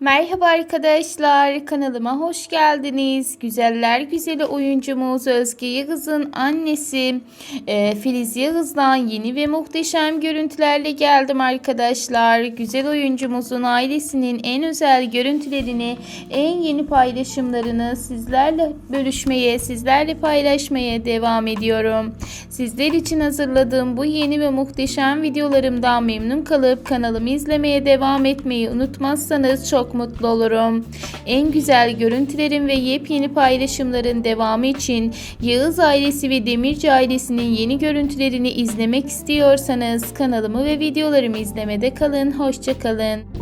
Merhaba arkadaşlar, kanalıma hoş geldiniz. Güzeller güzeli oyuncumuz Özge Yağız'ın annesi e, Filiz Yağız'dan yeni ve muhteşem görüntülerle geldim arkadaşlar. Güzel oyuncumuzun ailesinin en özel görüntülerini, en yeni paylaşımlarını sizlerle bölüşmeye, sizlerle paylaşmaya devam ediyorum. Sizler için hazırladığım bu yeni ve muhteşem videolarımdan memnun kalıp kanalımı izlemeye devam etmeyi unutmazsanız çok mutlu olurum. En güzel görüntülerin ve yepyeni paylaşımların devamı için Yağız ailesi ve Demirci ailesinin yeni görüntülerini izlemek istiyorsanız kanalımı ve videolarımı izlemede kalın. Hoşçakalın.